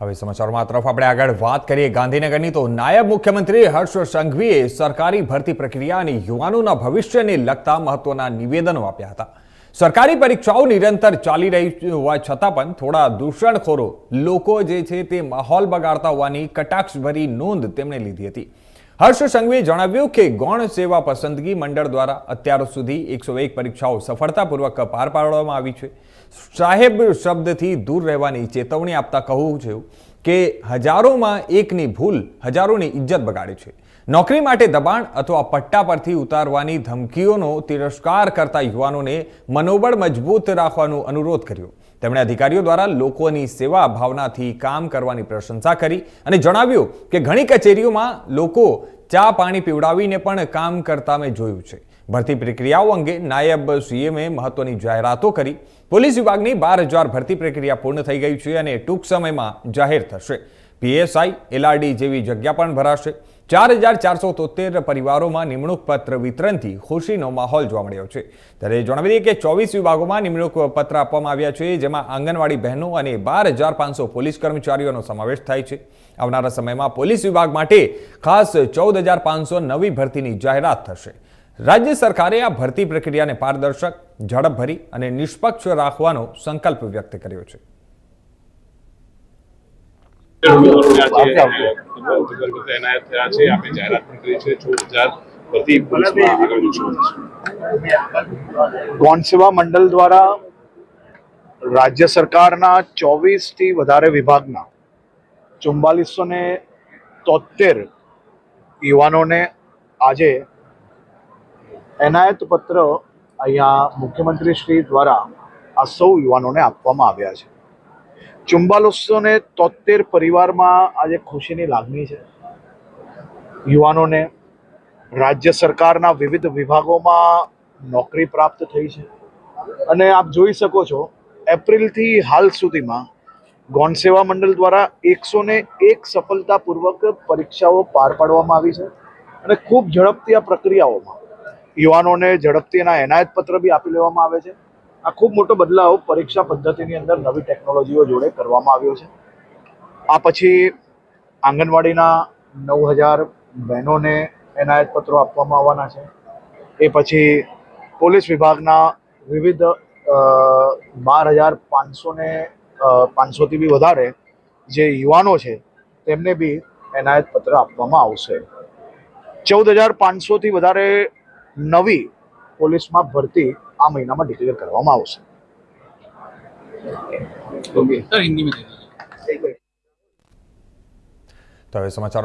હવે સમાચારોમાં તરફ આપણે આગળ વાત કરીએ ગાંધીનગરની, તો નાયબ મુખ્યમંત્રી હર્ષ સંઘવીએ સરકારી ભરતી પ્રક્રિયા અને યુવાનોના ભવિષ્યને લગતા મહત્વના નિવેદનો આપ્યા હતા. સરકારી પરીક્ષાઓ નિરંતર ચાલી રહી હોવા છતાં પણ થોડા દૂષણખોરો લોકો જે છે તે માહોલ બગાડતા હોવાની કટાક્ષભરી નોંધ તેમણે લીધી હતી. હર્ષ સંઘવીએ જણાવ્યું કે ગૌણ સેવા પસંદગી મંડળ દ્વારા અત્યાર સુધી એકસો એક પરીક્ષાઓ સફળતાપૂર્વક પાર પાડવામાં આવી છે. સાહેબ શબ્દથી દૂર રહેવાની ચેતવણી આપતા કહું છે કે હજારોમાં એકની ભૂલ હજારોની ઇજ્જત બગાડે છે. નોકરી માટે દબાણ અથવા પટ્ટા પરથી ઉતારવાની ધમકીઓનો તિરસ્કાર કરતા યુવાનોને મનોબળ મજબૂત રાખવાનો અનુરોધ કર્યો. તેમણે અધિકારીઓ દ્વારા લોકોની સેવા ભાવનાથી કામ કરવાની પ્રશંસા કરી અને જણાવ્યું કે ઘણી કચેરીઓમાં લોકો ચા પાણી પીવડાવીને પણ કામ કરતા મેં જોયું છે. ભરતી પ્રક્રિયાઓ અંગે નાયબ સીએમએ મહત્વની જાહેરાતો કરી. પોલીસ વિભાગની બાર હજાર ભરતી પ્રક્રિયા પૂર્ણ થઈ ગઈ છે અને ટૂંક સમયમાં જાહેર થશે. પીએસઆઈ, એલઆરડી જેવી જગ્યા પણ ભરાશે. ચાર હજાર ચારસો તોતેર પરિવારોમાં નિમણૂક પત્ર વિતરણથી ખુશીનો માહોલ જોવા મળ્યો છે. ત્યારે જણાવી દઈએ કે ચોવીસ વિભાગોમાં નિમણૂક પત્ર આપવામાં આવ્યા છે, જેમાં આંગણવાડી બહેનો અને બાર હજાર પાંચસો પોલીસ કર્મચારીઓનો સમાવેશ થાય છે. આવનારા સમયમાં પોલીસ વિભાગ માટે ખાસ ચૌદ હજાર પાંચસો નવી ભરતીની જાહેરાત થશે. રાજ્ય સરકારે આ ભરતી પ્રક્રિયાને પારદર્શક, ઝડપભરી અને નિષ્પક્ષ રાખવાનો સંકલ્પ વ્યક્ત કર્યો છે. મંડળ દ્વારા રાજ્ય સરકારના ચોવીસથી વધારે વિભાગના ચુમ્બાલીસો ને તોતેર યુવાનોને આજે એનાયત પત્ર અહીંયા મુખ્યમંત્રી શ્રી દ્વારા આ સૌ યુવાનોને આપવામાં આવ્યા છે. ચુમ્બાલીસો ને તોતેર પરિવારમાં આજે ખુશીની લાગણી છે. યુવાનોને રાજ્ય સરકારના વિવિધ વિભાગોમાં નોકરી પ્રાપ્ત થઈ છે. અને આપ જોઈ શકો છો, એપ્રિલથી હાલ સુધીમાં ગૌણ સેવા મંડળ દ્વારા એકસો ને એક સફળતાપૂર્વક પરીક્ષાઓ પાર પાડવામાં આવી છે. અને ખૂબ ઝડપથી આ પ્રક્રિયાઓમાં યુવાનોને ઝડપથી એના એનાયત પત્ર બી આપી લેવામાં આવે છે. આ ખૂબ મોટો બદલાવ પરીક્ષા પદ્ધતિની અંદર નવી ટેકનોલોજીઓ જોડે કરવામાં આવ્યો છે. આ પછી આંગણવાડીના નવ હજાર બહેનોને એનાયત પત્રો આપવામાં આવવાના છે. એ પછી પોલીસ વિભાગના વિવિધ બાર હજાર પાંચસો ને પાંચસોથી બી વધારે જે યુવાનો છે તેમને બી એનાયત પત્ર આપવામાં આવશે. ચૌદ હજાર પાંચસોથી વધારે નવી પોલીસમાં ભરતી આ મહિનામાં ડિક્લેર કરવામાં આવશે. તો હવે સમાચારો